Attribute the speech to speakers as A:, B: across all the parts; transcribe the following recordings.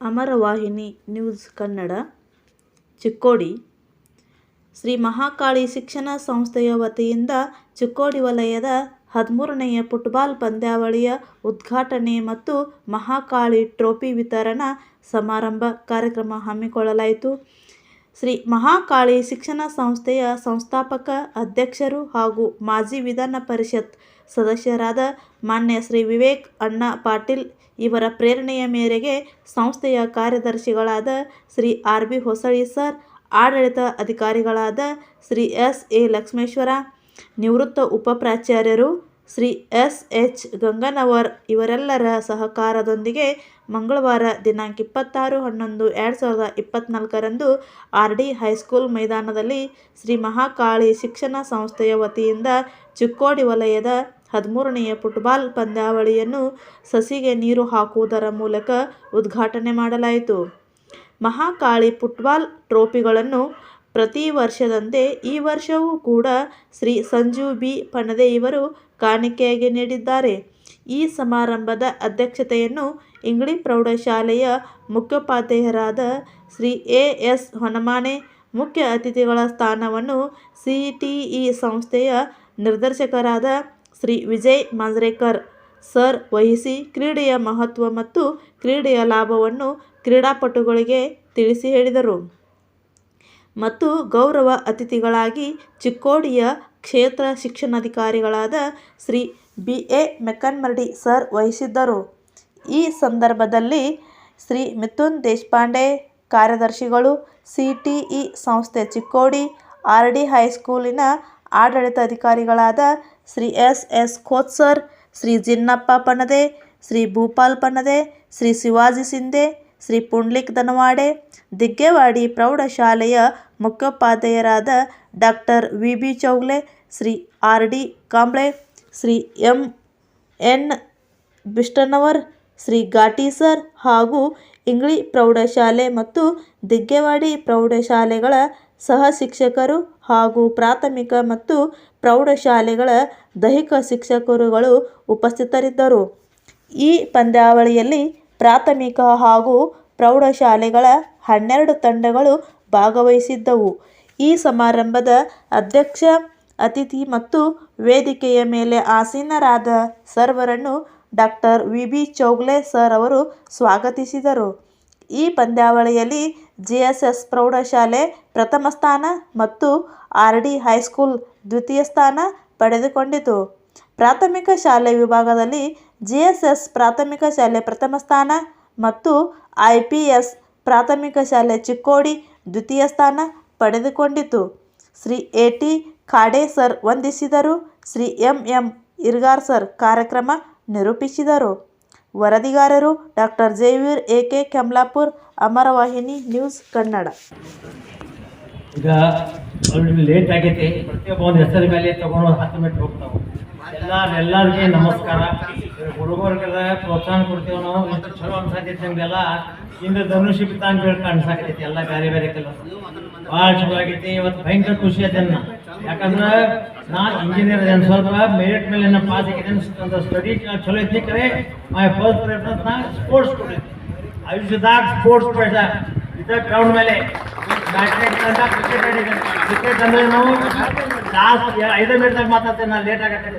A: ಅಮರವಾಹಿನಿ news Kannada, Chikkodi. Shri Mahakali ಶಿಕ್ಷಣ ಸಂಸ್ಥೆಯ ವತಿಯಿಂದ ಚಿಕ್ಕೋಡಿ ವಲಯದ ಹದಿಮೂರನೆಯ ಫುಟ್ಬಾಲ್ ಪಂದ್ಯಾವಳಿಯ ಉದ್ಘಾಟನೆ ಮತ್ತು ಮಹಾಕಾಳಿ ಟ್ರೋಫಿ ವಿತರಣಾ ಸಮಾರಂಭ ಕಾರ್ಯಕ್ರಮ ಹಮ್ಮಿಕೊಳ್ಳಲಾಯಿತು. ಶ್ರೀ ಮಹಾಕಾಳಿ ಶಿಕ್ಷಣ ಸಂಸ್ಥೆಯ ಸಂಸ್ಥಾಪಕ ಅಧ್ಯಕ್ಷರು ಹಾಗೂ ಮಾಜಿ ವಿಧಾನ ಪರಿಷತ್ ಸದಸ್ಯರಾದ ಮಾನ್ಯ ಶ್ರೀ ವಿವೇಕ್ ಅಣ್ಣ ಪಾಟೀಲ್ ಇವರ ಪ್ರೇರಣೆಯ ಮೇರೆಗೆ ಸಂಸ್ಥೆಯ ಕಾರ್ಯದರ್ಶಿಗಳಾದ Shri R B Hosali sir, ಆಡಳಿತ ಅಧಿಕಾರಿಗಳಾದ ಶ್ರೀ ಎಸ್ ಎ ಲಕ್ಷ್ಮೇಶ್ವರ, ನಿವೃತ್ತ ಉಪ ಪ್ರಾಚಾರ್ಯರು ಶ್ರೀ ಎಸ್ ಎಚ್ ಗಂಗನವರ್ ಇವರೆಲ್ಲರ ಸಹಕಾರದೊಂದಿಗೆ ಮಂಗಳವಾರ ದಿನಾಂಕ ಇಪ್ಪತ್ತಾರು ಹನ್ನೊಂದು ಎರಡು ಸಾವಿರದ ಇಪ್ಪತ್ತ್ನಾಲ್ಕರಂದು ಆರ್ ಡಿ ಹೈಸ್ಕೂಲ್ ಮೈದಾನದಲ್ಲಿ ಶ್ರೀ ಮಹಾಕಾಳಿ ಶಿಕ್ಷಣ ಸಂಸ್ಥೆಯ ವತಿಯಿಂದ ಚಿಕ್ಕೋಡಿ ವಲಯದ ಹದಿಮೂರನೆಯ ಫುಟ್ಬಾಲ್ ಪಂದ್ಯಾವಳಿಯನ್ನು ಸಸಿಗೆ ನೀರು ಹಾಕುವುದರ ಮೂಲಕ ಉದ್ಘಾಟನೆ ಮಾಡಲಾಯಿತು. ಮಹಾಕಾಳಿ ಫುಟ್ಬಾಲ್ ಟ್ರೋಫಿಗಳನ್ನು ಪ್ರತಿ ವರ್ಷದಂತೆ ಈ ವರ್ಷವೂ ಕೂಡ ಶ್ರೀ ಸಂಜು ಬಿ. ಪಣದೆ ಇವರು ಕಾಣಿಕೆಯಾಗಿ ನೀಡಿದ್ದಾರೆ. ಈ ಸಮಾರಂಭದ ಅಧ್ಯಕ್ಷತೆಯನ್ನು ಇಂಗ್ಲಿಷ್ ಪ್ರೌಢಶಾಲೆಯ ಮುಖ್ಯೋಪಾಧ್ಯಾಯರಾದ ಶ್ರೀ ಎ. ಎಸ್. ಹೊನಮಾನೆ, ಮುಖ್ಯ ಅತಿಥಿಗಳ ಸ್ಥಾನವನ್ನು ಸಿ ಟಿ ಸಂಸ್ಥೆಯ ನಿರ್ದೇಶಕರಾದ ಶ್ರೀ ವಿಜಯ್ ಮಾಂಜ್ರೇಕರ್, ಸರ್ ವಹಿಸಿ ಕ್ರೀಡೆಯ ಮಹತ್ವ ಮತ್ತು ಕ್ರೀಡೆಯ ಲಾಭವನ್ನು ಕ್ರೀಡಾಪಟುಗಳಿಗೆ ತಿಳಿಸಿ ಹೇಳಿದರು. ಮತ್ತು ಗೌರವ ಅತಿಥಿಗಳಾಗಿ ಚಿಕ್ಕೋಡಿಯ ಕ್ಷೇತ್ರ ಶಿಕ್ಷಣಾಧಿಕಾರಿಗಳಾದ Shri B A Mekkanmaradi sir ವಹಿಸಿದ್ದರು. ಈ ಸಂದರ್ಭದಲ್ಲಿ ಶ್ರೀ ಮಿಥುನ್ ದೇಶಪಾಂಡೆ, ಕಾರ್ಯದರ್ಶಿಗಳು, ಸಿ ಟಿ ಇ ಸಂಸ್ಥೆ ಚಿಕ್ಕೋಡಿ, ಆರ್ ಡಿ ಹೈಸ್ಕೂಲಿನ ಆಡಳಿತಾಧಿಕಾರಿಗಳಾದ Shri S S Khot sir, Shri Jinnappa Panade, Shri Bhupal Panade, Shri Shivaji Shinde, Shri Pundlik Danawade Diggewadi ಪ್ರೌಢಶಾಲೆಯ ಮುಖ್ಯೋಪಾಧ್ಯಾಯರಾದ doctor V B Chougle, Shri R D Kamble, Shri M. N. Bishtanavar, Shri Ghati sir ಹಾಗೂ ಇಂಗ್ಲಿ ಪ್ರೌಢಶಾಲೆ ಮತ್ತು ದಿಗ್ಗೇವಾಡಿ ಪ್ರೌಢಶಾಲೆಗಳ ಸಹ ಶಿಕ್ಷಕರು ಹಾಗೂ ಪ್ರಾಥಮಿಕ ಮತ್ತು ಪ್ರೌಢಶಾಲೆಗಳ ದೈಹಿಕ ಶಿಕ್ಷಕರುಗಳು ಉಪಸ್ಥಿತರಿದ್ದರು. ಈ ಪಂದ್ಯಾವಳಿಯಲ್ಲಿ ಪ್ರಾಥಮಿಕ ಹಾಗೂ ಪ್ರೌಢಶಾಲೆಗಳ ಹನ್ನೆರಡು ತಂಡಗಳು ಭಾಗವಹಿಸಿದ್ದವು. ಈ ಸಮಾರಂಭದ ಅಧ್ಯಕ್ಷ, ಅತಿಥಿ ಮತ್ತು ವೇದಿಕೆಯ ಮೇಲೆ ಆಸೀನರಾದ ಸರ್ವರನ್ನು doctor V. B. Chougle sir ಅವರು ಸ್ವಾಗತಿಸಿದರು. ಈ ಪಂದ್ಯಾವಳಿಯಲ್ಲಿ ಜಿ ಎಸ್ ಎಸ್ ಪ್ರೌಢಶಾಲೆ ಪ್ರಥಮ ಸ್ಥಾನ ಮತ್ತು ಆರ್ ಡಿ ಹೈಸ್ಕೂಲ್ ದ್ವಿತೀಯ ಸ್ಥಾನ ಪಡೆದುಕೊಂಡಿತು. ಪ್ರಾಥಮಿಕ ಶಾಲೆ ವಿಭಾಗದಲ್ಲಿ ಜಿ ಎಸ್ ಎಸ್ ಪ್ರಾಥಮಿಕ ಶಾಲೆ ಪ್ರಥಮ ಸ್ಥಾನ ಮತ್ತು ಐ ಪಿ ಎಸ್ ಪ್ರಾಥಮಿಕ ಶಾಲೆ ಚಿಕ್ಕೋಡಿ ದ್ವಿತೀಯ ಸ್ಥಾನ ಪಡೆದುಕೊಂಡಿತು. Shri A T Khade sir ವಂದಿಸಿದರು. Shri M M Irgar sir ಕಾರ್ಯಕ್ರಮ ನಿರೂಪಿಸಿದರು. ವರದಿಗಾರರು doctor Jaiveer A K Kamalapur, Amaravahini news Kannada.
B: ಈಗ ಲೇಟ್ ಆಗೈತಿ. ಪ್ರತಿಯೊಬ್ಬ ಒಂದು ಹೆಸರು ಮೇಲೆ ತಗೊಂಡು ಎಲ್ಲರಿಗೆ ನಮಸ್ಕಾರ. ಹುಡುಗರಿಗೆಲ್ಲ ಪ್ರೋತ್ಸಾಹ ಕೊಡ್ತೀವಿ ನಾವು? ಇಷ್ಟು ಚಲೋ ಅನ್ಸಾಕೈತಿ ನಮಗೆಲ್ಲ? ಇಂದ್ರ ಧನುಷಿ ತಾನ್ ಹೇಳಿ ಕಾಣಿಸಾಕೈತಿ ಎಲ್ಲ ಬೇರೆ ಬೇರೆ ಕೆಲಸ. ಭಾಳ ಚಲೋ ಆಗೈತಿ ಇವತ್ತು ಭಯಂಕರ ಖುಷಿ ಅದನ್ನ ಯಾಕಂದ್ರೆ ನಾ ಇಂಜಿನಿಯರ್ ಅದೇನು, ಸ್ವಲ್ಪ ಮೆರಿಟ್ ಮೇಲೆ ನನ್ನ ಪಾಸ್ ಆಗಿದ್ದೇನೆ ಸ್ಟಡಿ ಚಲೋ ಐತಿ ಕರೆ. ಮೈ ಫಸ್ಟ್ ಪ್ರಿಫರೆನ್ಸ್ ನಾ ಸ್ಪೋರ್ಟ್ಸ್ ಕೊಟ್ಟಿದ್ದೆ ಆಯುಷ್ಯದಾಗ ಸ್ಪೋರ್ಟ್ಸ್ ಪಡಿಸ ಇದ ಗ್ರೌಂಡ್ ಮೇಲೆ. ಬ್ಯಾಟ್ಮಿಂಟನ್ ಕ್ರಿಕೆಟ್ ಕ್ರಿಕೆಟ್ ಅಂದ್ರೆ ನಾವು ಲಾಸ್ಟ್ ಐದು ಮಿನಿಟ್ದಾಗ ಮಾತಾಡ್ತೇನೆ ನಾನು ಲೇಟ್ ಆಗತ್ತೆ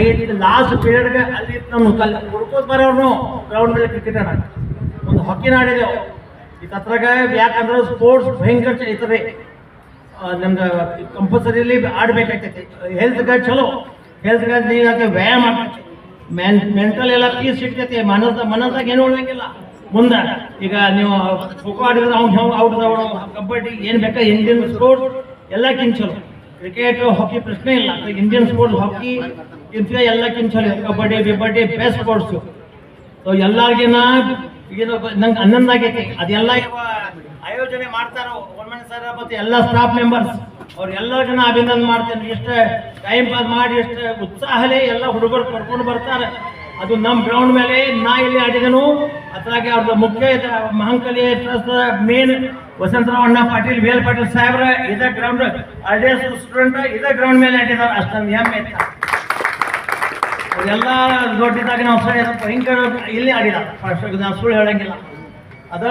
B: ಐದು ಲಾಸ್ಟ್ ಪೀರಿಯಡ್ಗೆ ಅಲ್ಲಿ ನಮ್ಮ ಕಲ್ ಹುಡ್ಕೋದ್ ಬರೋರು ಗ್ರೌಂಡ್ ಮೇಲೆ ಕ್ರಿಕೆಟ್ ಆಡ ಒಂದು ಹಾಕಿನ ಆಡಿದೆವು ಈ ತತ್ರಾಗ ಯಾಕಂದ್ರೆ ಸ್ಪೋರ್ಟ್ಸ್ ಭಯಂಕರ ಇರ್ತದೆ ನಮ್ದು ಕಂಪಲ್ಸರಿಲಿ ಆಡ್ಬೇಕಾಗ್ತೈತಿ ಹೆಲ್ತ್ಗೆ ಚಲೋ. ಹೆಲ್ತ್ಗೆ ಯಾಕೆ ವ್ಯಾಯಾಮ ಆಗ್ತೈತಿ ಮೆನ್ ಮೆಂಟಲ್ ಎಲ್ಲ ಪೀಸ್ ಸಿಗ್ತೈತಿ. ಮನಸ್ಸ ಮನಸ್ಸಾಗ ಏನು ಉಳಿದಂಗಿಲ್ಲ ಮುಂದೆ ಈಗ ನೀವು ಖೋಖೋ ಆಡಿದ್ರೆ ಅವ್ನು ಹೆಂಗೆ ಔಟ್ ಕಬಡ್ಡಿ ಏನು ಬೇಕಾ ಹಿಂದಿನ ಸ್ಪೋರ್ಟ್ಸ್ ಎಲ್ಲಕ್ಕಿಂತ ಚಲೋ. ಕ್ರಿಕೆಟ್ ಹಾಕಿ ಪ್ರಶ್ನೆ ಇಲ್ಲ. ಇಂಡಿಯನ್ ಸ್ಪೋರ್ಟ್ಸ್ ಹಾಕಿ ಇಂಥ ಎಲ್ಲಕ್ಕಿಂತ ಚಲೋ. ಕಬಡ್ಡಿ ಬಿಬಡ್ಡಿ ಬೆಸ್ಟ್ ಸ್ಪೋರ್ಟ್ಸ್ ಸೊ ಎಲ್ಲರಿಗಿನ ನಂಗೆ ಆನಂದ ಆಗೈತಿ. ಅದೆಲ್ಲ ಆಯೋಜನೆ ಮಾಡ್ತಾರೋ ಗೌರ್ಮೆಂಟ್ ಸರ್ ಮತ್ತು ಎಲ್ಲ ಸ್ಟಾಫ್ ಮೆಂಬರ್ಸ್ ಅವ್ರು ಎಲ್ಲ ಜನ ಅಭಿನಂದನೆ ಮಾಡ್ತೇನೆ. ಇಷ್ಟು ಟೈಮ್ ಪಾಸ್ ಮಾಡಿ, ಇಷ್ಟು ಉತ್ಸಾಹಲೇ ಎಲ್ಲ ಹುಡುಗರು ಕರ್ಕೊಂಡು ಬರ್ತಾರೆ. ಅದು ನಮ್ಮ ಗ್ರೌಂಡ್ ಮೇಲೆ ನಾ ಇಲ್ಲಿ ಆಡಿದನು. ಅದ್ರಾಗೆ ಅವ್ರದ್ದು ಮುಖ್ಯ ಮಹಂಕಲಿ ಟ್ರಸ್ಟ್ ಮೇನ್ ವಸಂತರಾವ್ ಅಣ್ಣ ಪಾಟೀಲ್ ವೇಲ್ ಪಾಟೀಲ್ ಸಾಹೇಬ್ರ, ಇದೇ ಗ್ರೌಂಡ್ ಆರ್ ಸ್ಟೂಡೆಂಟ್ ಇದೇ ಗ್ರೌಂಡ್ ಮೇಲೆ ಆಡಿದಾರೆ. ಅಷ್ಟೊಂದು ಹೆಮ್ಮೆ ಇತ್ತ. ಎಲ್ಲ ದೊಡ್ಡದಾಗ ನಾವು ಸರಿ ಭಯಂಕರ ಇಲ್ಲಿ ಆಡಿದ ಫಸ್ಟ್ ನಾವು ಸುಳ್ಳು ಹೇಳಂಗಿಲ್ಲ. ಅದ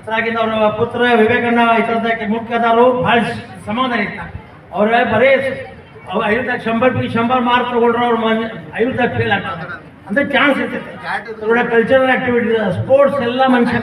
B: ಅದ್ರಾಗಿಂದ ಅವ್ರ ಪುತ್ರ ವಿವೇಕಣ್ಣ ಇತರದಕ್ಕೆ ಮುಖ್ಯದಾರು ಭಾಳ ಸಮಾಧಾನ ಇತ್ತ. ಅವ್ರ ಬರೀ ಅವ್ರು ಐವತ್ತಾಗ ಶಂಬರ್ ಶಂಬರ್ ಮಾರ್ಕ್ ತಗೊಂಡ್ರು ಅವ್ರ ಐವತ್ತಾಗ ಫೇಲ್ ಆಗ್ತದೆ ಅಂದ್ರೆ ಚಾನ್ಸ್ ಇರ್ತೈತೆ ಕಲ್ಚರಲ್ ಆಕ್ಟಿವಿಟೀಸ್ ಸ್ಪೋರ್ಟ್ಸ್ ಎಲ್ಲ ಮನುಷ್ಯ